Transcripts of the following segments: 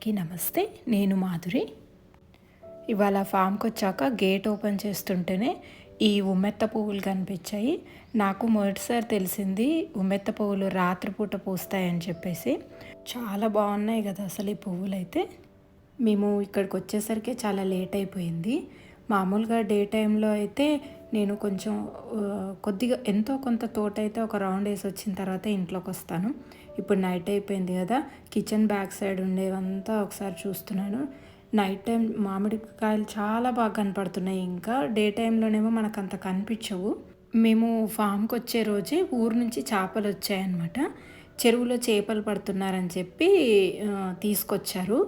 అందరికీ నమస్తే నేను మాధురి. ఇవాళ ఫామ్కి వచ్చాక గేట్ ఓపెన్ చేస్తుంటేనే ఈ ఉమ్మెత్త పువ్వులు కనిపించాయి. నాకు మొదటిసారి తెలిసింది ఉమ్మెత్త పువ్వులు రాత్రిపూట పూస్తాయని చెప్పేసి. చాలా బాగున్నాయి కదా అసలు ఈ పువ్వులు అయితే మేము ఇక్కడికి వచ్చేసరికి చాలా లేట్ అయిపోయింది. మామూలుగా డే టైంలో అయితే నేను కొంచెం కొద్దిగా ఎంతో కొంత తోట అయితే ఒక రౌండ్ వేసి వచ్చిన తర్వాత ఇంట్లోకి వస్తాను ఇప్పుడు నైట్ అయిపోయింది కదా కిచెన్ బ్యాక్ సైడ్ ఉండేవంతా ఒకసారి చూస్తున్నాను. నైట్ టైం మామిడికాయలు చాలా బాగా కనపడుతున్నాయి. ఇంకా డే టైంలోనేమో మనకు అంత కనిపించవు. మేము ఫామ్కి వచ్చే రోజే ఊరు నుంచి చేపలు వచ్చాయన్నమాట. చెరువులో చేపలు పడుతున్నారని చెప్పి తీసుకొచ్చారు.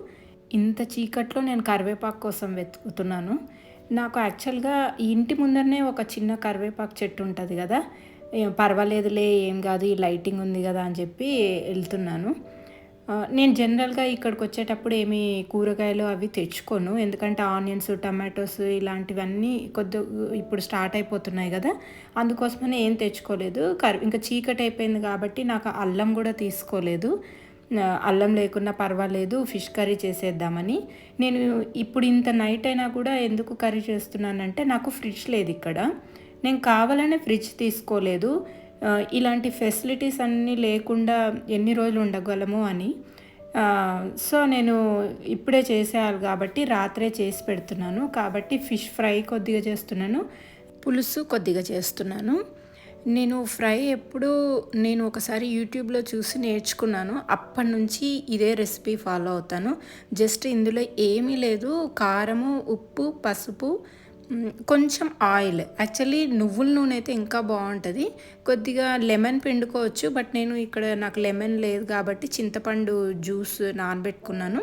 ఇంత చీకట్లో నేను కరివేపాకు కోసం వెతుకుతున్నాను. నాకు యాక్చువల్గా ఇంటి ముందరనే ఒక చిన్న కరివేపాకు చెట్టు ఉంటుంది కదా పర్వాలేదులే ఏం కాదు ఈ లైటింగ్ ఉంది కదా అని చెప్పి వెళ్తున్నాను. నేను జనరల్గా ఇక్కడికి వచ్చేటప్పుడు ఏమి కూరగాయలు అవి తెచ్చుకోను. ఎందుకంటే ఆనియన్స్ టమాటోస్ ఇలాంటివన్నీ కొద్ది ఇప్పుడు స్టార్ట్ అయిపోతున్నాయి కదా. అందుకోసమని ఏం తెచ్చుకోలేదు. కర్ ఇంకా చీకటి అయిపోయింది కాబట్టి నాకు అల్లం కూడా తీసుకోలేదు. అల్లం లేకున్నా పర్వాలేదు ఫిష్ కర్రీ చేసేద్దామని. నేను ఇప్పుడు ఇంత నైట్ అయినా కూడా ఎందుకు కర్రీ చేస్తున్నానంటే నాకు ఫ్రిడ్జ్ లేదు ఇక్కడ. నేను కావాలనే ఫ్రిడ్జ్ తీసుకోలేదు. ఇలాంటి ఫెసిలిటీస్ అన్నీ లేకుండా ఎన్ని రోజులు ఉండగలము అని. సో నేను ఇప్పుడే చేసేయాలి కాబట్టి రాత్రే చేసి పెడుతున్నాను. కాబట్టి ఫిష్ ఫ్రై కొద్దిగా చేస్తున్నాను. పులుసు కొద్దిగా చేస్తున్నాను. నేను ఫ్రై ఎప్పుడు నేను ఒకసారి యూట్యూబ్లో చూసి నేర్చుకున్నాను. అప్పటి నుంచి ఇదే రెసిపీ ఫాలో అవుతాను. జస్ట్ ఇందులో ఏమీ లేదు. కారము ఉప్పు పసుపు కొంచెం ఆయిల్. యాక్చువల్లీ నువ్వుల నూనె అయితే ఇంకా బాగుంటుంది. కొద్దిగా లెమన్ పిండుకోవచ్చు బట్ నేను ఇక్కడ నాకు లెమన్ లేదు కాబట్టి చింతపండు జ్యూస్ నానబెట్టుకున్నాను.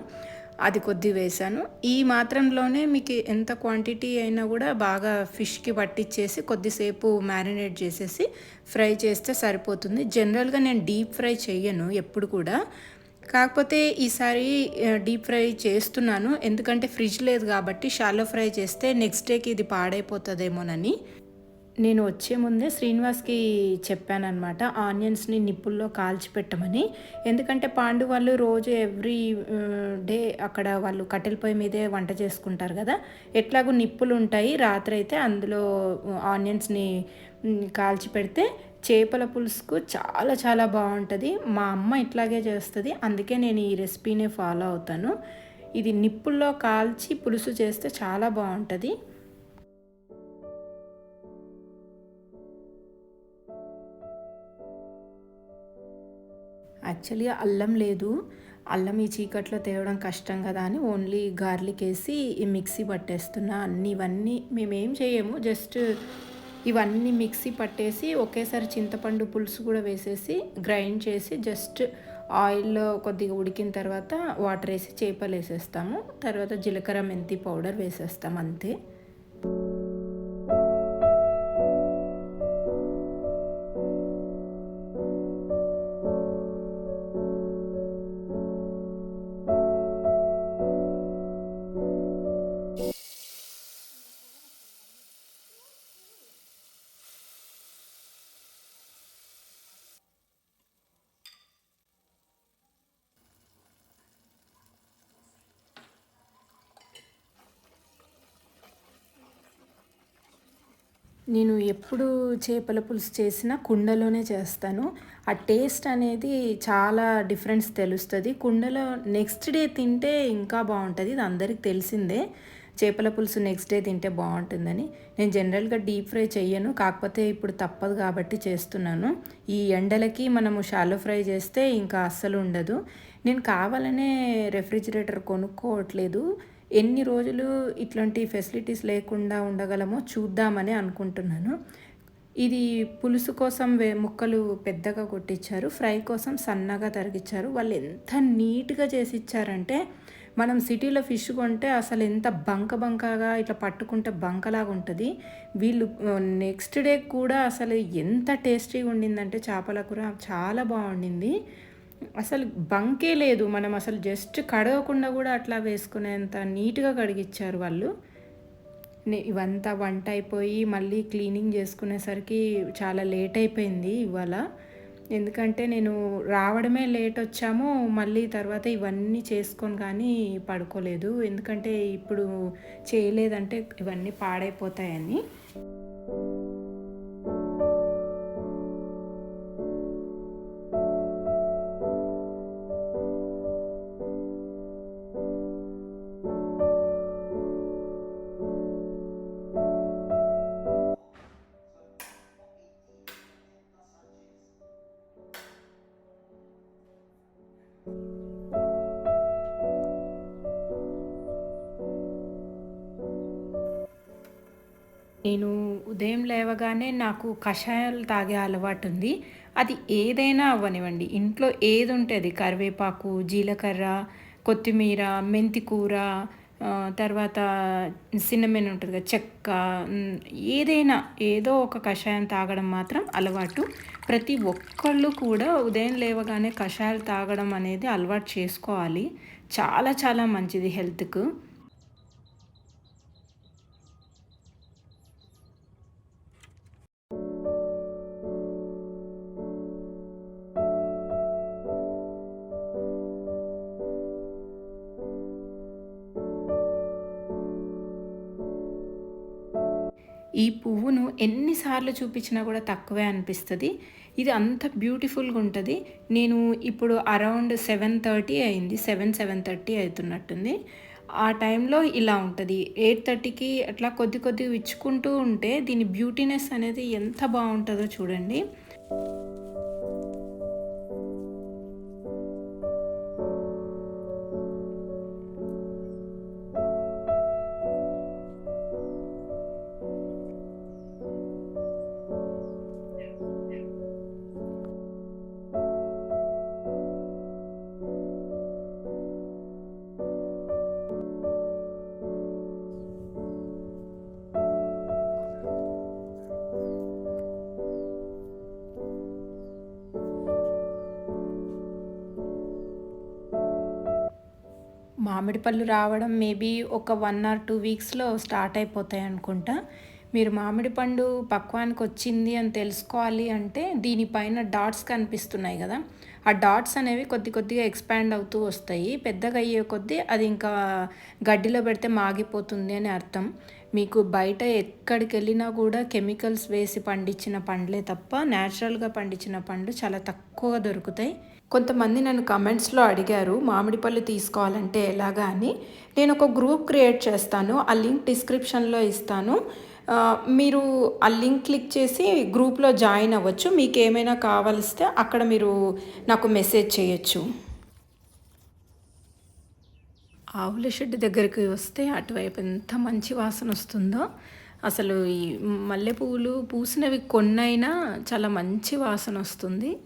అది కొద్ది వేసాను. ఈ మాత్రంలోనే మీకు ఎంత క్వాంటిటీ అయినా కూడా బాగా ఫిష్కి పట్టించేసి కొద్దిసేపు మ్యారినేట్ చేసేసి ఫ్రై చేస్తే సరిపోతుంది. జనరల్గా నేను డీప్ ఫ్రై చేయను ఎప్పుడు కూడా. కాకపోతే ఈసారి డీప్ ఫ్రై చేస్తున్నాను. ఎందుకంటే ఫ్రిడ్జ్ లేదు కాబట్టి షాలో ఫ్రై చేస్తే నెక్స్ట్ డేకి ఇది పాడైపోతుందేమోనని. నేను వచ్చే ముందే శ్రీనివాస్కి చెప్పానమాట ఆనియన్స్ని నిప్పుల్లో కాల్చి పెట్టమని. ఎందుకంటే పాండు వాళ్ళు రోజు ఎవ్రీ డే అక్కడ వాళ్ళు కట్టెల పొయ్యి మీదే వంట చేసుకుంటారు కదా. ఎట్లాగో నిప్పులు ఉంటాయి రాత్రి అయితే అందులో ఆనియన్స్ని కాల్చి పెడితే చేపల పులుసుకు చాలా చాలా బాగుంటుంది. మా అమ్మ ఇట్లాగే చేస్తుంది. అందుకే నేను ఈ రెసిపీనే ఫాలో అవుతాను. ఇది నిప్పుల్లో కాల్చి పులుసు చేస్తే చాలా బాగుంటుంది. యాక్చువల్గా అల్లం లేదు. అల్లం ఈ చీకట్లో తేవడం కష్టం కదా అని ఓన్లీ గార్లిక్ వేసి ఈ మిక్సీ పట్టేస్తున్నా. అన్ని ఇవన్నీ మేమేం చేయము. జస్ట్ ఇవన్నీ మిక్సీ పట్టేసి ఒకేసారి చింతపండు పులుసు కూడా వేసేసి గ్రైండ్ చేసి జస్ట్ ఆయిల్లో కొద్దిగా ఉడికిన తర్వాత వాటర్ వేసి చేపలు వేసేస్తాము. తర్వాత జీలకర్ర మెంతి పౌడర్ వేసేస్తాం అంతే. నేను ఎప్పుడు చేపల పులుసు చేసినా కుండలోనే చేస్తాను. ఆ టేస్ట్ అనేది చాలా డిఫరెన్స్ తెలుస్తుంది. కుండలో నెక్స్ట్ డే తింటే ఇంకా బాగుంటుంది. ఇది అందరికి తెలిసిందే. చేపల పులుసు నెక్స్ట్ డే తింటే బాగుంటుందని. నేను జనరల్గా డీప్ ఫ్రై చెయ్యను. కాకపోతే ఇప్పుడు తప్పదు కాబట్టి చేస్తున్నాను. ఈ ఎండలకి మనము షాలో ఫ్రై చేస్తే ఇంకా అస్సలు ఉండదు. నేను కావాలనే రెఫ్రిజిరేటర్ కొనుక్కోవట్లేదు. ఎన్ని రోజులు ఇట్లాంటి ఫెసిలిటీస్ లేకుండా ఉండగలమో చూద్దామని అనుకుంటున్నాను. ఇది పులుసు కోసం వే ముక్కలు పెద్దగా కొట్టించారు ఫ్రై కోసం సన్నగా తరిగిచ్చారు. వాళ్ళు ఎంత నీట్గా చేసి ఇచ్చారంటే మనం సిటీలో ఫిష్ కొంటే అసలు ఎంత బంక బంకగా ఇట్లా పట్టుకుంటే బంకలాగా ఉంటుంది. వీళ్ళు నెక్స్ట్ డే కూడా అసలు ఎంత టేస్టీగా ఉండిందంటే చేపల కూర చాలా బాగుండింది. అసలు బంకే లేదు. మనం అసలు జస్ట్ కడగకుండా కూడా అట్లా వేసుకునేంత నీట్గా కడిగిచ్చారు వాళ్ళు. ఇవంతా వంట అయిపోయి మళ్ళీ క్లీనింగ్ చేసుకునేసరికి చాలా లేట్ అయిపోయింది ఇవాళ. ఎందుకంటే నేను రావడమే లేట్ వచ్చాము మళ్ళీ తర్వాత ఇవన్నీ చేసుకొని కానీ పడుకోలేదు. ఎందుకంటే ఇప్పుడు చేయలేదంటే ఇవన్నీ పాడైపోతాయని. నేను ఉదయం లేవగానే నాకు కషాయాలు తాగే అలవాటు ఉంది. అది ఏదైనా అవ్వనివ్వండి. ఇంట్లో ఏది ఉంటుంది? కరివేపాకు జీలకర్ర కొత్తిమీర మెంతి కూర తర్వాత సిన్నమెన్ ఉంటుంది కదా చెక్క ఏదైనా ఏదో ఒక కషాయం తాగడం మాత్రం అలవాటు. ప్రతి ఒక్కళ్ళు కూడా ఉదయం లేవగానే కషాయాలు తాగడం అనేది అలవాటు చేసుకోవాలి. చాలా చాలా మంచిది హెల్త్కు. ఈ పువ్వును ఎన్నిసార్లు చూపించినా కూడా తక్కువే అనిపిస్తుంది. ఇది అంత బ్యూటిఫుల్గా ఉంటుంది. నేను ఇప్పుడు అరౌండ్ సెవెన్ థర్టీ అయింది. సెవెన్ సెవెన్ థర్టీ అవుతున్నట్టుంది. ఆ టైంలో ఇలా ఉంటుంది. ఎయిట్ థర్టీకి అట్లా కొద్ది కొద్దిగా ఇచ్చుకుంటూ ఉంటే దీని బ్యూటీనెస్ అనేది ఎంత బాగుంటుందో చూడండి. మామిడి పళ్ళు రావడం మేబీ ఒక వన్ ఆర్ టూ వీక్స్లో స్టార్ట్ అయిపోతాయి అనుకుంటా. మీరు మామిడి పండు పక్వానికి వచ్చింది అని తెలుసుకోవాలి అంటే దీనిపైన డాట్స్ కనిపిస్తున్నాయి కదా. ఆ డాట్స్ అనేవి కొద్ది కొద్దిగా ఎక్స్పాండ్ అవుతూ వస్తాయి. పెద్దగా అయ్యే కొద్దీ అది ఇంకా గడ్డిలో పెడితే మాగిపోతుంది అని అర్థం. మీకు బయట ఎక్కడికి వెళ్ళినా కూడా కెమికల్స్ వేసి పండించిన పండ్లే తప్ప న్యాచురల్గా పండించిన పండ్లు చాలా తక్కువగా దొరుకుతాయి. కొంతమంది నన్ను కమెంట్స్లో అడిగారు మామిడి పళ్ళు తీసుకోవాలంటే ఎలాగా? అని. నేను ఒక గ్రూప్ క్రియేట్ చేస్తాను ఆ లింక్ డిస్క్రిప్షన్లో ఇస్తాను. మీరు ఆ లింక్ క్లిక్ చేసి గ్రూప్లో జాయిన్ అవ్వచ్చు. మీకు ఏమైనా కావలిస్తే అక్కడ మీరు నాకు మెసేజ్ చేయొచ్చు. ఆవుల షెడ్ దగ్గరికి వస్తే అటువైపు ఎంత మంచి వాసన వస్తుందో. అసలు ఈ మల్లె పువ్వులు పూసినవి కొన్నైనా చాలా మంచి వాసన వస్తుంది.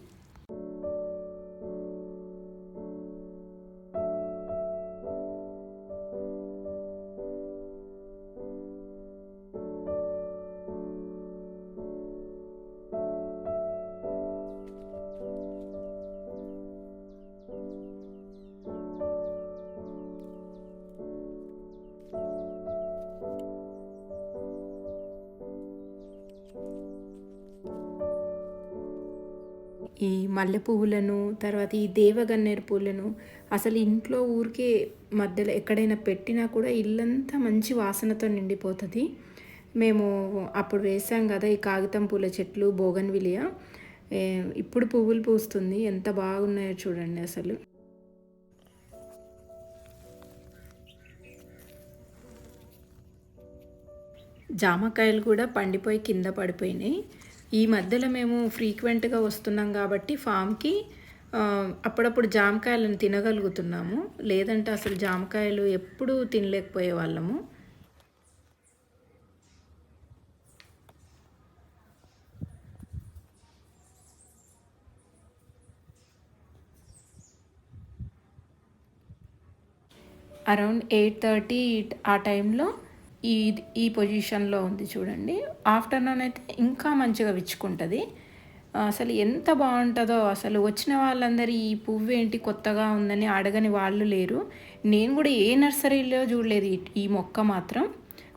మల్లె పువ్వులను తర్వాత ఈ దేవగన్నేరు పూలను అసలు ఇంట్లో ఊరికే మధ్యలో ఎక్కడైనా పెట్టినా కూడా ఇల్లంతా మంచి వాసనతో నిండిపోతుంది. మేము అప్పుడు వేసాం కదా ఈ కాగితం పూల చెట్లు బోగన్విలియ ఇప్పుడు పువ్వులు పూస్తుంది. ఎంత బాగున్నాయో చూడండి అసలు. జామకాయలు కూడా పండిపోయి కింద పడిపోయినాయి. ఈ మధ్యలో మేము ఫ్రీక్వెంట్గా వస్తున్నాం కాబట్టి ఫామ్కి అప్పుడప్పుడు జామకాయలను తినగలుగుతున్నాము. లేదంటే అసలు జామకాయలు ఎప్పుడూ తినలేకపోయే వాళ్ళము అరౌండ్ ఎయిట్ థర్టీ ఆ టైంలో ఈ ఈ పొజిషన్లో ఉంది చూడండి. ఆఫ్టర్నూన్ అయితే ఇంకా మంచిగా విచ్చుకుంటుంది. అసలు ఎంత బాగుంటుందో అసలు వచ్చిన వాళ్ళందరూ ఈ పువ్వు ఏంటి కొత్తగా ఉందని అడగని వాళ్ళు లేరు. నేను కూడా ఏ నర్సరీలో చూడలేదు ఈ- మొక్క మాత్రం.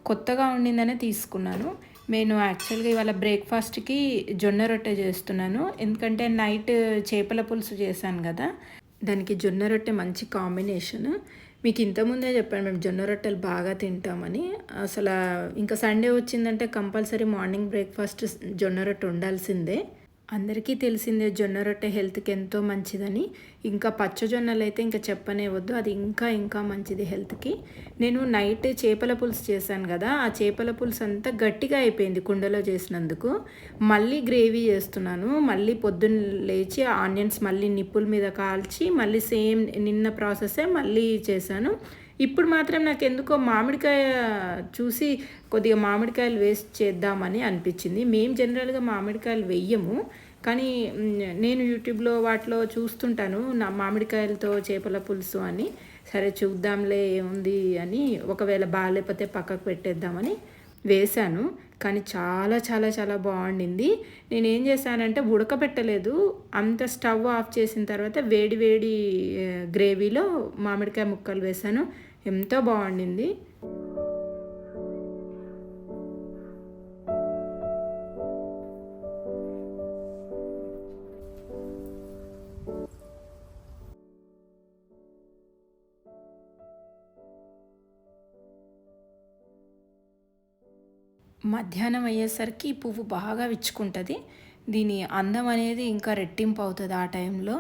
కొత్తగా ఉండిందనే తీసుకున్నాను. నేను యాక్చువల్గా ఇవాళ బ్రేక్ఫాస్ట్కి జొన్న రొట్టె చేస్తున్నాను. ఎందుకంటే నైట్ చేపల పులుసు చేశాను కదా. దానికి జొన్న రొట్టె మంచి కాంబినేషన్. మీకు ఇంతకుముందే చెప్పాను మేము జొన్న రొట్టెలు బాగా తింటామని. అసలు ఇంకా సండే వచ్చిందంటే కంపల్సరీ మార్నింగ్ బ్రేక్ఫాస్ట్ జొన్న రొట్టె ఉండాల్సిందే. అందరికీ తెలిసిందే జొన్న రొట్టె హెల్త్కి ఎంతో మంచిదని. ఇంకా పచ్చజొన్నలు అయితే ఇంకా చెప్పనే వద్దు. అది ఇంకా ఇంకా మంచిది హెల్త్కి. నేను నైట్ చేపల పులుసు చేశాను కదా ఆ చేపల పులుసు అంతా గట్టిగా అయిపోయింది కుండలో చేసినందుకు. మళ్ళీ గ్రేవీ చేస్తున్నాను. మళ్ళీ పొద్దున్న లేచి ఆనియన్స్ మళ్ళీ నిప్పుల మీద కాల్చి మళ్ళీ సేమ్ నిన్న ప్రాసెసే మళ్ళీ చేశాను. ఇప్పుడు మాత్రం నాకు ఎందుకో మామిడికాయ చూసి కొద్దిగా మామిడికాయలు వేస్ట్ చేద్దామని అనిపించింది. మేము జనరల్గా మామిడికాయలు వెయ్యము. కానీ నేను యూట్యూబ్లో వాటిలో చూస్తుంటాను నా మామిడికాయలతో చేపల పులుసు అని. సరే చూద్దాంలే ఏముంది అని ఒకవేళ బాగాలేకపోతే పక్కకు పెట్టేద్దామని వేశాను. కానీ చాలా చాలా చాలా బాగుండింది. నేను ఏం చేశానంటే ఉడకబెట్టలేదు. అంత స్టవ్ ఆఫ్ చేసిన తర్వాత వేడి వేడి గ్రేవీలో మామిడికాయ ముక్కలు వేశాను. ఎంతో బాగుండింది. మధ్యాహ్నం అయ్యేసరికి పువ్వు బాగా విచ్చుకుంటుంది. దీని అందం అనేది ఇంకా రెట్టింపు అవుతుంది ఆ టైంలో.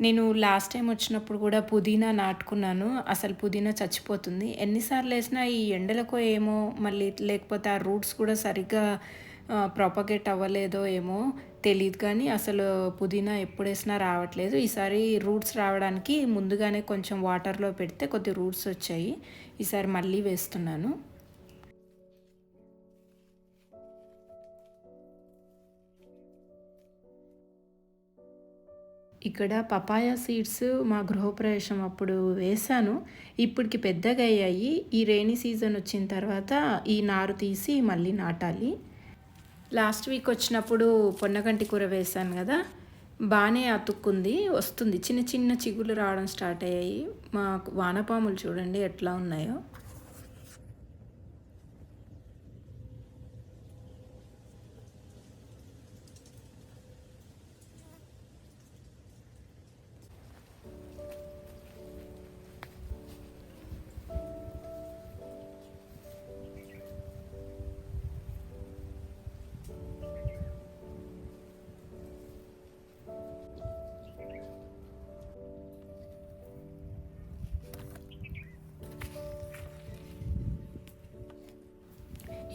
నేను లాస్ట్ టైం వచ్చినప్పుడు కూడా పుదీనా నాటుకున్నాను. అసలు పుదీనా చచ్చిపోతుంది. ఎన్నిసార్లు వేసినా ఈ ఎండలకో ఏమో మళ్ళీ లేకపోతే ఆ రూట్స్ కూడా సరిగ్గా ప్రాపగేట్ అవ్వలేదో ఏమో తెలియదు కానీ అసలు పుదీనా ఎప్పుడు వేసినా రావట్లేదు. ఈసారి రూట్స్ రావడానికి ముందుగానే కొంచెం వాటర్లో పెడితే కొద్ది రూట్స్ వచ్చాయి. ఈసారి మళ్ళీ వేస్తున్నాను. ఇక్కడ పపాయ సీడ్స్ మా గృహప్రవేశం అప్పుడు వేశాను. ఇప్పటికి పెద్దగా అయ్యాయి. ఈ రైనీ సీజన్ వచ్చిన తర్వాత ఈ నారు తీసి మళ్ళీ నాటాలి. లాస్ట్ వీక్ వచ్చినప్పుడు పొన్నగంటి కూర వేశాను కదా. బాగానే అతుక్కుంది వస్తుంది. చిన్న చిన్న చిగులు రావడం స్టార్ట్ అయ్యాయి. మా వానపాములు చూడండి ఎట్లా ఉన్నాయో.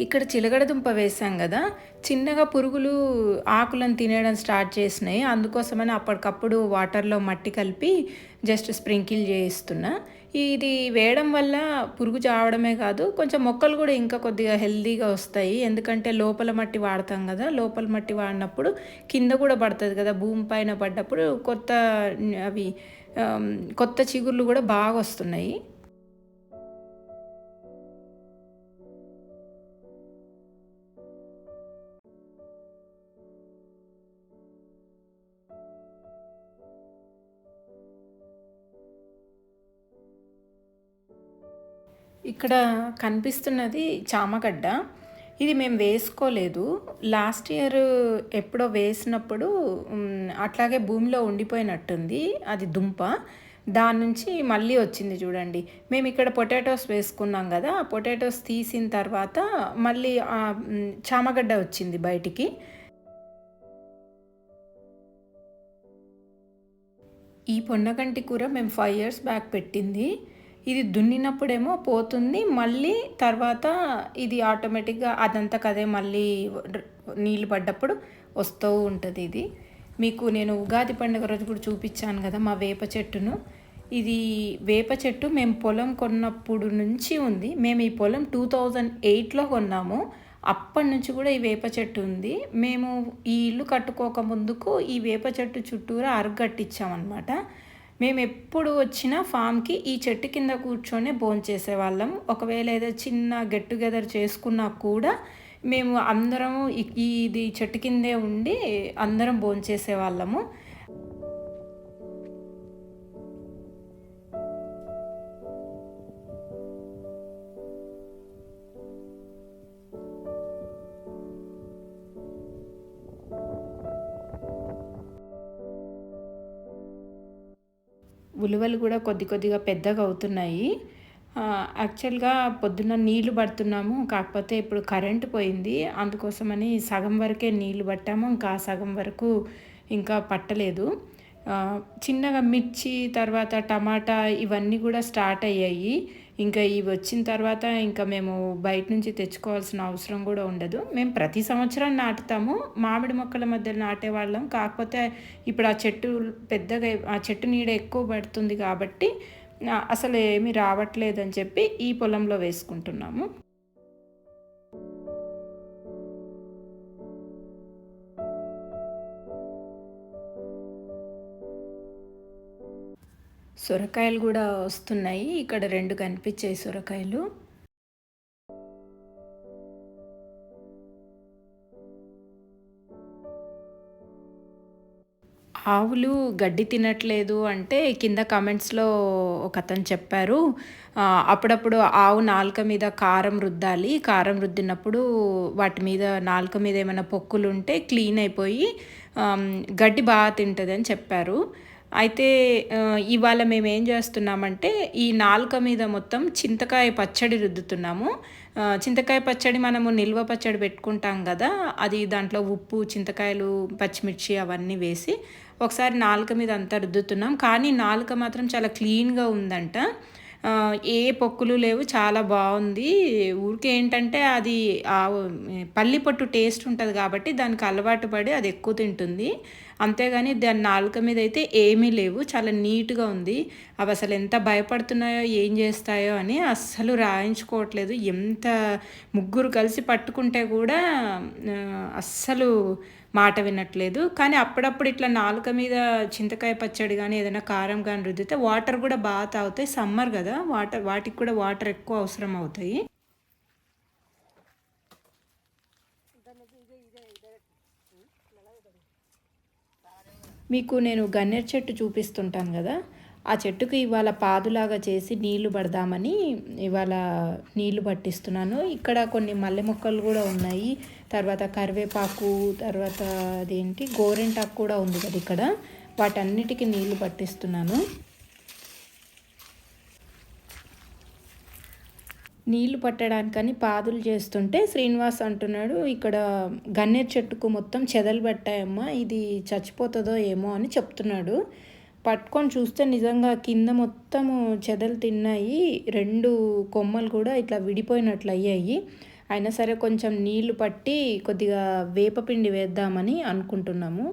ఇక్కడ చిలగడ దుంప వేసాం కదా చిన్నగా పురుగులు ఆకులను తినేయడం స్టార్ట్ చేసినాయి. అందుకోసమని అప్పటికప్పుడు వాటర్లో మట్టి కలిపి జస్ట్ స్ప్రింకిల్ చేయిస్తున్నా. ఇది వేయడం వల్ల పురుగు చావడమే కాదు కొంచెం మొక్కలు కూడా ఇంకా కొద్దిగా హెల్దీగా వస్తాయి. ఎందుకంటే లోపల మట్టి వాడతాం కదా లోపల మట్టి వాడినప్పుడు కింద కూడా పడుతుంది కదా భూమి పైన పడ్డప్పుడు కొత్త అవి కొత్త చిగుర్లు కూడా బాగా వస్తున్నాయి. ఇక్కడ కనిపిస్తున్నది చామగడ్డ. ఇది మేము వేసుకోలేదు. లాస్ట్ ఇయర్ ఎప్పుడో వేసినప్పుడు అట్లాగే భూమిలో ఉండిపోయినట్టుంది. అది దుంప. దాని నుంచి మళ్ళీ వచ్చింది చూడండి. మేము ఇక్కడ పొటాటోస్ వేసుకున్నాం కదా ఆ పొటాటోస్ తీసిన తర్వాత మళ్ళీ చామగడ్డ వచ్చింది బయటికి. ఈ పొన్నగంటి కూర మేము ఫైవ్ ఇయర్స్ బ్యాక్ పెట్టింది. ఇది దున్నినప్పుడేమో పోతుంది మళ్ళీ తర్వాత ఇది ఆటోమేటిక్గా అదంతా కదే మళ్ళీ నీళ్ళు పడ్డప్పుడు వస్తూ ఉంటుంది ఇది. మీకు నేను ఉగాది పండుగ రోజు కూడా చూపించాను కదా మా వేప చెట్టును. ఇది వేప చెట్టు మేము పొలం కొన్నప్పుడు నుంచి ఉంది. మేము ఈ పొలం టూ థౌజండ్ ఎయిట్లో కొన్నాము. అప్పటి నుంచి కూడా ఈ వేప చెట్టు ఉంది. మేము ఈ ఇల్లు కట్టుకోక ముందుకు ఈ వేప చెట్టు చుట్టూరా అరగట్టించామన్నమాట మేము ఎప్పుడు వచ్చినా ఫామ్కి ఈ చెట్టు కింద కూర్చొని భోంచేసే వాళ్ళం ఒకవేళ ఏదో చిన్న గెట్ టుగెదర్ చేసుకున్నా కూడా మేము అందరము ఇది చెట్టు కిందే ఉండి అందరం భోంచేసే వాళ్ళము కూడా కొద్ది కొద్దిగా పెద్దగా అవుతున్నాయి. యాక్చువల్గా పొద్దున్న నీళ్ళు పడుతున్నాము. కాకపోతే ఇప్పుడు కరెంట్ పోయింది. అందుకోసమని సగం వరకే నీళ్ళు పట్టాము. ఇంకా సగం వరకు ఇంకా పట్టలేదు. చిన్నగా మిర్చి తర్వాత టమాటా ఇవన్నీ కూడా స్టార్ట్ అయ్యాయి. ఇంకా ఇవి వచ్చిన తర్వాత ఇంకా మేము బయట నుంచి తెచ్చుకోవాల్సిన అవసరం కూడా ఉండదు. మేము ప్రతి సంవత్సరం నాటుతాము. మామిడి మొక్కల మధ్య నాటేవాళ్ళం కాకపోతే ఇప్పుడు ఆ చెట్టు పెద్దగా ఆ చెట్టు నీడ ఎక్కువ పడుతుంది కాబట్టి అసలు ఏమీ రావట్లేదని చెప్పి ఈ పొలంలో వేసుకుంటున్నాము. సొరకాయలు కూడా వస్తున్నాయి. ఇక్కడ రెండు కనిపించాయి సొరకాయలు. ఆవులు గడ్డి తినట్లేదు అంటే కింద కామెంట్స్లో ఒక అతను చెప్పారు అప్పుడప్పుడు ఆవు నాలుక మీద కారం రుద్దాలి. కారం రుద్దినప్పుడు వాటి మీద నాలుక మీద ఏమైనా పొక్కులు ఉంటే క్లీన్ అయిపోయి గడ్డి బాగా తింటుంది అని చెప్పారు. అయితే ఇవాళ మేము ఏం చేస్తున్నామంటే ఈ నాలుక మీద మొత్తం చింతకాయ పచ్చడి రుద్దుతున్నాము. చింతకాయ పచ్చడి మనము నిల్వ పచ్చడి పెట్టుకుంటాం కదా అది దాంట్లో ఉప్పు చింతకాయలు పచ్చిమిర్చి అవన్నీ వేసి ఒకసారి నాలుక మీద అంతా రుద్దుతున్నాం. కానీ నాలుక మాత్రం చాలా క్లీన్గా ఉందంట. ఏ పొక్కులు లేవు చాలా బాగుంది. ఊరికే ఏంటంటే అది పల్లి పొట్టు టేస్ట్ ఉంటుంది కాబట్టి దానికి అలవాటు పడి అది ఎక్కువ తింటుంది. అంతేగాని దాని నాలుక మీద అయితే ఏమీ లేవు. చాలా నీట్గా ఉంది. అవి అసలు ఎంత భయపడుతున్నాయో ఏం చేస్తాయో అని అస్సలు రాయించుకోవట్లేదు. ఎంత ముగ్గురు కలిసి పట్టుకుంటే కూడా అస్సలు మాట వినట్లేదు. కానీ అప్పుడప్పుడు ఇట్లా నాలుక మీద చింతకాయ పచ్చడి కానీ ఏదైనా కారం కానీ రుద్దితే వాటర్ కూడా బాగా తాగుతాయి. సమ్మర్ కదా వాటర్ వాటికి కూడా వాటర్ ఎక్కువ అవసరం అవుతాయి. మీకు నేను గన్నేరు చెట్టు చూపిస్తుంటాను కదా ఆ చెట్టుకు ఇవాళ పాదులాగా చేసి నీళ్ళు పడదామని ఇవాళ నీళ్ళు పట్టిస్తున్నాను. ఇక్కడ కొన్ని మల్లె మొక్కలు కూడా ఉన్నాయి. తర్వాత కరివేపాకు తర్వాత అదేంటి గోరెంటాకు కూడా ఉంది కదా ఇక్కడ. వాటన్నిటికీ నీళ్ళు పట్టిస్తున్నాను. నీళ్ళు పట్టడానికని పాదులు చేస్తుంటే శ్రీనివాస్ అంటున్నాడు ఇక్కడ గన్నేరు చెట్టుకు మొత్తం చెదలు పట్టాయమ్మా ఇది చచ్చిపోతుందో ఏమో అని చెప్తున్నాడు. పట్టుకొని చూస్తే నిజంగా కింద మొత్తము చెదలు తిన్నాయి రెండు కొమ్మలు కూడా ఇట్లా విడిపోయినట్లు అయ్యాయి. అయినా సరే కొంచెం నీళ్ళు పట్టి కొద్దిగా వేపపిండి వేద్దామని అనుకుంటున్నాము.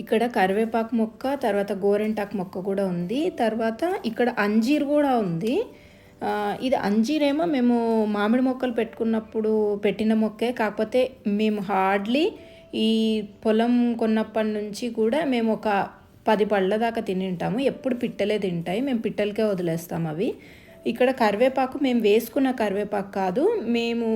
ఇక్కడ కరివేపాకు మొక్క తర్వాత గోరెంటాకు మొక్క కూడా ఉంది. తర్వాత ఇక్కడ అంజీర్ కూడా ఉంది. ఇది అంజీరేమో మేము మామిడి మొక్కలు పెట్టుకున్నప్పుడు పెట్టిన మొక్కే. కాకపోతే మేము హార్డ్లీ ఈ పొలం కొన్నప్పటి నుంచి కూడా మేము ఒక పది పళ్ళ దాకా తిని ఉంటాము ఎప్పుడు పిట్టలే తింటాయి. మేము పిట్టలకే వదిలేస్తాం అవి. ఇక్కడ కరివేపాకు మేము వేసుకున్న కరివేపాకు కాదు మేము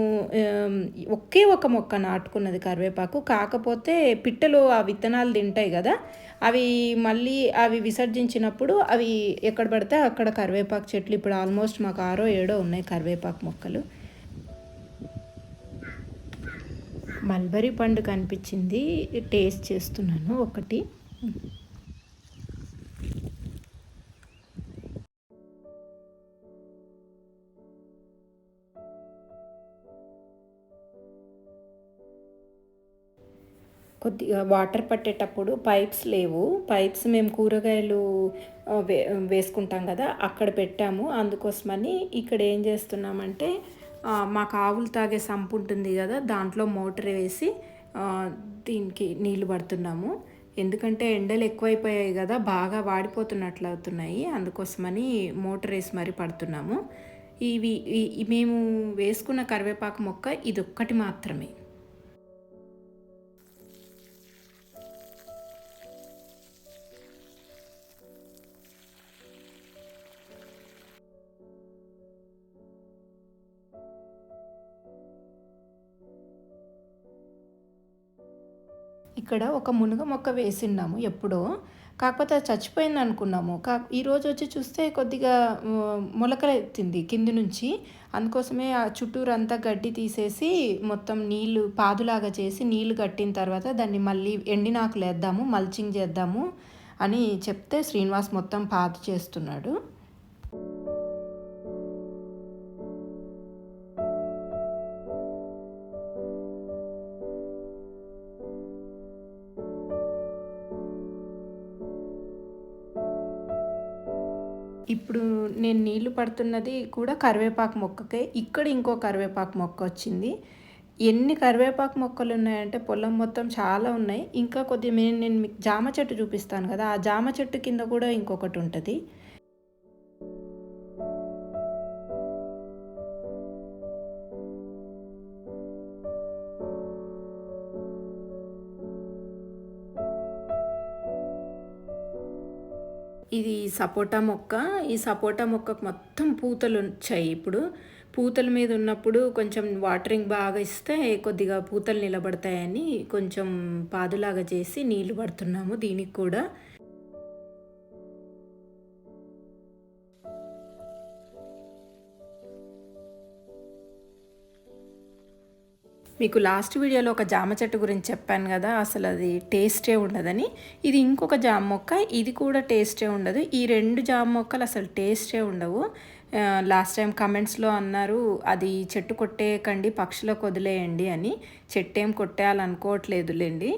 ఒకే ఒక మొక్క నాటుకున్నది కరివేపాకు. కాకపోతే పిట్టలు ఆ విత్తనాలు తింటాయి కదా అవి మళ్ళీ అవి విసర్జించినప్పుడు అవి ఎక్కడ పడితే అక్కడ కరివేపాకు చెట్లు ఇప్పుడు ఆల్మోస్ట్ మాకు ఆరో ఏడో ఉన్నాయి కరివేపాకు మొక్కలు. మల్బరీ పండు కనిపించింది టేస్ట్ చేస్తున్నాను ఒకటి. కొద్దిగా వాటర్ పట్టేటప్పుడు పైప్స్ లేవు. పైప్స్ మేము కూరగాయలు వే వేసుకుంటాం కదా అక్కడ పెట్టాము. అందుకోసమని ఇక్కడ ఏం చేస్తున్నామంటే మాకు ఆవులు తాగే సంపు ఉంటుంది కదా దాంట్లో మోటార్ వేసి దీనికి నీళ్ళు పడుతున్నాము. ఎందుకంటే ఎండలు ఎక్కువైపోయాయి కదా బాగా వాడిపోతున్నట్లు అవుతున్నాయి. అందుకోసమని మోటార్ వేసి మరీ పడుతున్నాము. ఇవి మేము వేసుకున్న కరివేపాకు మొక్క ఇది ఒక్కటి మాత్రమే. ఇక్కడ ఒక మునగ మొక్క వేసిన్నాము ఎప్పుడో. కాకపోతే అది చచ్చిపోయింది అనుకున్నాము. కా ఈరోజు వచ్చి చూస్తే కొద్దిగా మొలకలెత్తింది కింది నుంచి. అందుకోసమే ఆ చుట్టూరు అంతా గడ్డి తీసేసి మొత్తం నీళ్ళు పాదులాగా చేసి నీళ్ళు కట్టిన తర్వాత దాన్ని మళ్ళీ ఎండినాకులు వేద్దాము మల్చింగ్ చేద్దాము అని చెప్తే శ్రీనివాస్ మొత్తం పాదు చేస్తున్నాడు. నేను నీళ్ళు పడుతున్నది కూడా కరివేపాకు మొక్కకే. ఇక్కడ ఇంకో కరివేపాకు మొక్క వచ్చింది. ఎన్ని కరివేపాకు మొక్కలు ఉన్నాయంటే పొలం మొత్తం చాలా ఉన్నాయి. ఇంకా కొద్దిగా నేను నేను మీకు జామ చెట్టు చూపిస్తాను కదా. ఆ జామ చెట్టు కింద కూడా ఇంకొకటి ఉంటుంది. ఇది సపోటా మొక్క. ఈ సపోటా మొక్కకు మొత్తం పూతలు వచ్చాయి ఇప్పుడు. పూతల మీద ఉన్నప్పుడు కొంచెం వాటరింగ్ బాగా ఇస్తే కొద్దిగా పూతలు నిలబడతాయని కొంచెం పాదులాగా చేసి నీళ్ళు పడుతున్నాము దీనికి కూడా. మీకు లాస్ట్ వీడియోలో ఒక జామ చెట్టు గురించి చెప్పాను కదా అసలు అది టేస్టే ఉండదని. ఇది ఇంకొక జామ మొక్క ఇది కూడా టేస్టే ఉండదు. ఈ రెండు జామ మొక్కలు అసలు టేస్టే ఉండవు. లాస్ట్ టైం కమెంట్స్లో అన్నారు అది చెట్టు కొట్టేయకండి పక్షులకు వదిలేయండి అని. చెట్టు ఏం కొట్టేయాలనుకోవట్లేదులేండి.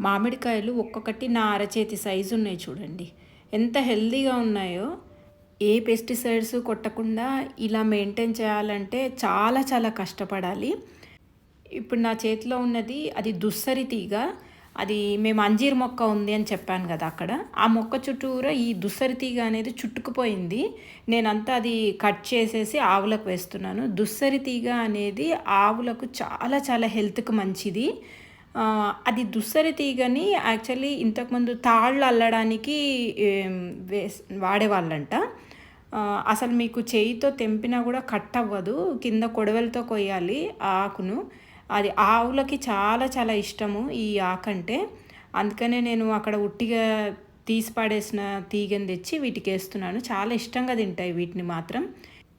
మామిడికాయలు ఒక్కొక్కటి నా అరచేతి సైజు ఉన్నాయి చూడండి. ఎంత హెల్దీగా ఉన్నాయో ఏ పెస్టిసైడ్స్ కొట్టకుండా ఇలా మెయింటైన్ చేయాలంటే చాలా చాలా కష్టపడాలి. ఇప్పుడు నా చేతిలో ఉన్నది అది దుస్సరి తీగ. అది మేము అంజీర్ మొక్క ఉంది అని చెప్పాను కదా అక్కడ. ఆ మొక్క చుట్టూరా ఈ దుస్సరి తీగ అనేది చుట్టుకుపోయింది. నేనంతా అది కట్ చేసేసి ఆవులకు వేస్తున్నాను. దుస్సరి తీగ అనేది ఆవులకు చాలా చాలా హెల్త్కి మంచిది. అది దుస్సరి తీగని యాక్చువల్లీ ఇంతకుముందు తాళ్ళు అల్లడానికి వేస్ వాడేవాళ్ళంట. అసలు మీకు చేయితో తెంపినా కూడా కట్ అవ్వదు కింద కొడవలతో కొయ్యాలి ఆ ఆకును. అది ఆవులకి చాలా చాలా ఇష్టము ఈ ఆకంటే. అందుకనే నేను అక్కడ ఉట్టిగా తీసి పడేసిన తీగని తెచ్చి వీటికి వేస్తున్నాను. చాలా ఇష్టంగా తింటాయి వీటిని మాత్రం.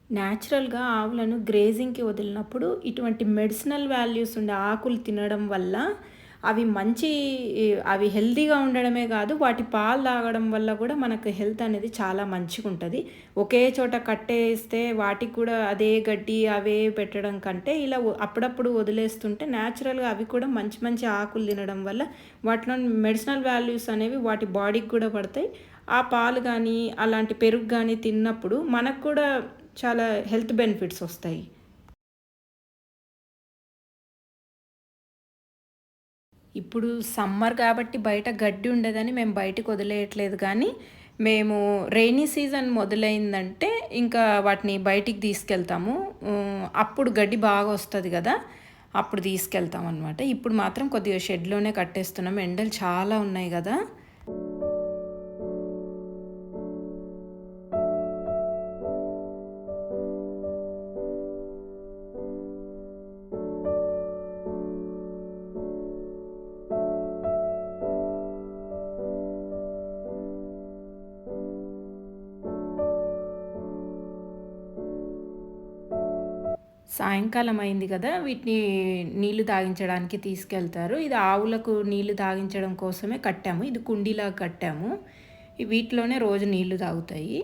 న్యాచురల్గా ఆవులను గ్రేజింగ్కి వదిలినప్పుడు ఇటువంటి మెడిసినల్ వాల్యూస్ ఉండే ఆకులు తినడం వల్ల అవి మంచి అవి హెల్తీగా ఉండడమే కాదు వాటి పాలు తాగడం వల్ల కూడా మనకు హెల్త్ అనేది చాలా మంచిగా ఉంటుంది. ఒకే చోట కట్టేస్తే వాటికి కూడా అదే గడ్డి అవే పెట్టడం కంటే ఇలా అప్పుడప్పుడు వదిలేస్తుంటే న్యాచురల్గా అవి కూడా మంచి మంచి ఆకులు తినడం వల్ల వాటిలో మెడిసినల్ వాల్యూస్ అనేవి వాటి బాడీకి కూడా పడతాయి. ఆ పాలు కానీ అలాంటి పెరుగు కానీ తిన్నప్పుడు మనకు కూడా చాలా హెల్త్ బెనిఫిట్స్ వస్తాయి. ఇప్పుడు సమ్మర్ కాబట్టి బయట గడ్డి ఉండదని మేము బయటకు వదిలేయట్లేదు కానీ మేము రెయినీ సీజన్ మొదలైందంటే ఇంకా వాటిని బయటికి తీసుకెళ్తాము. అప్పుడు గడ్డి బాగా వస్తుంది కదా అప్పుడు తీసుకెళ్తాం అనమాట ఇప్పుడు మాత్రం కొద్దిగా షెడ్లోనే కట్టేస్తున్నాం. ఎండలు చాలా ఉన్నాయి కదా. సాయంకాలం అయింది కదా వీటిని నీళ్ళు తాగించడానికి తీసుకెళ్తారు. ఇది ఆవులకు నీళ్ళు తాగించడం కోసమే కట్టాము. ఇది కుండీలా కట్టాము. వీటిలోనే రోజు నీళ్ళు తాగుతాయి.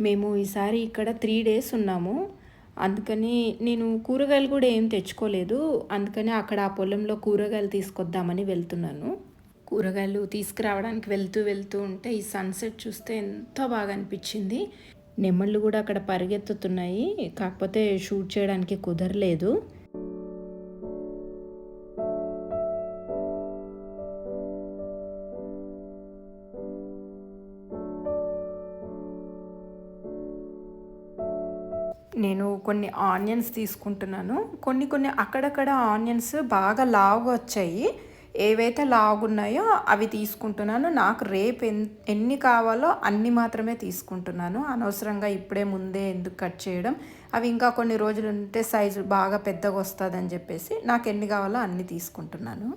మేము ఈసారి ఇక్కడ త్రీ డేస్ ఉన్నాము. అందుకని నేను కూరగాయలు కూడా ఏం తెచ్చుకోలేదు. అందుకని అక్కడ ఆ పొలంలో కూరగాయలు తీసుకొద్దామని వెళ్తున్నాను. కూరగాయలు తీసుకురావడానికి వెళ్తూ వెళ్తూ ఉంటే ఈ సన్సెట్ చూస్తే ఎంతో బాగా అనిపించింది. నెమళ్ళు కూడా అక్కడ పరిగెత్తుతున్నాయి. కాకపోతే షూట్ చేయడానికి కుదరలేదు. కొన్ని ఆనియన్స్ తీసుకుంటున్నాను. కొన్ని కొన్ని అక్కడక్కడ ఆనియన్స్ బాగా లావుగా వచ్చాయి. ఏవైతే లాగున్నాయో అవి తీసుకుంటున్నాను. నాకు రేపు ఎన్ ఎన్ని కావాలో అన్ని మాత్రమే తీసుకుంటున్నాను. అనవసరంగా ఇప్పుడే ముందే ఎందుకు కట్ చేయడం. అవి ఇంకా కొన్ని రోజులు ఉంటే సైజు బాగా పెద్దగా వస్తుందని చెప్పేసి నాకు ఎన్ని కావాలో అన్ని తీసుకుంటున్నాను.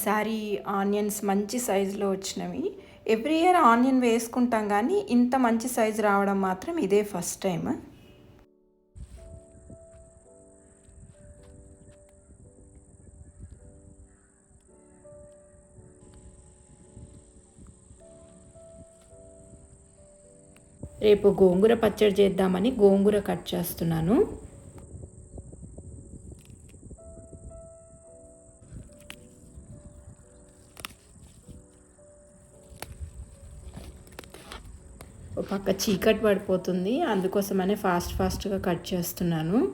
ఈసారి ఆనియన్స్ మంచి సైజులో వచ్చినవి. ఎవ్రీ ఇయర్ ఆనియన్ వేసుకుంటాం కానీ ఇంత మంచి సైజు రావడం మాత్రం ఇదే ఫస్ట్ టైం రేపు గోంగూర పచ్చడి చేద్దామని గోంగూర కట్ చేస్తున్నాను. పక్క చీకటి పడిపోతుంది. అందుకోసమనే ఫాస్ట్ ఫాస్ట్గా కట్ చేస్తున్నాను.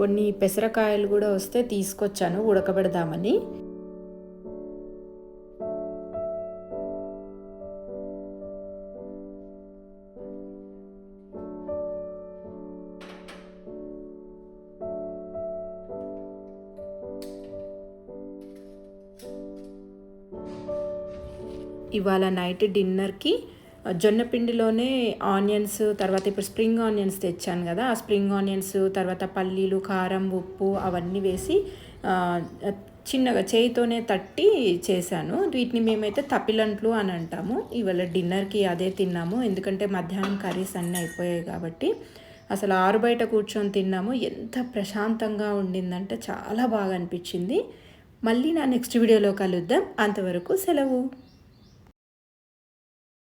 కొన్ని పెసరకాయలు కూడా వస్తే తీసుకొచ్చాను ఉడకబెడదామని. ఇవాళ నైట్ డిన్నర్కి జొన్న పిండిలోనే ఆనియన్స్ తర్వాత ఇప్పుడు స్ప్రింగ్ ఆనియన్స్ తెచ్చాను కదా ఆ స్ప్రింగ్ ఆనియన్స్ తర్వాత పల్లీలు కారం ఉప్పు అవన్నీ వేసి చిన్నగా చేయితోనే తట్టి చేశాను. వీటిని మేమైతే తప్పిలంట్లు అని అంటాము. ఇవాళ డిన్నర్కి అదే తిన్నాము. ఎందుకంటే మధ్యాహ్నం కర్రీస్ అన్నీ అయిపోయాయి కాబట్టి అసలు ఆరు బయట కూర్చొని తిన్నాము. ఎంత ప్రశాంతంగా ఉండిందంటే చాలా బాగా అనిపించింది. మళ్ళీ నా నెక్స్ట్ వీడియోలో కలుద్దాం. అంతవరకు సెలవు.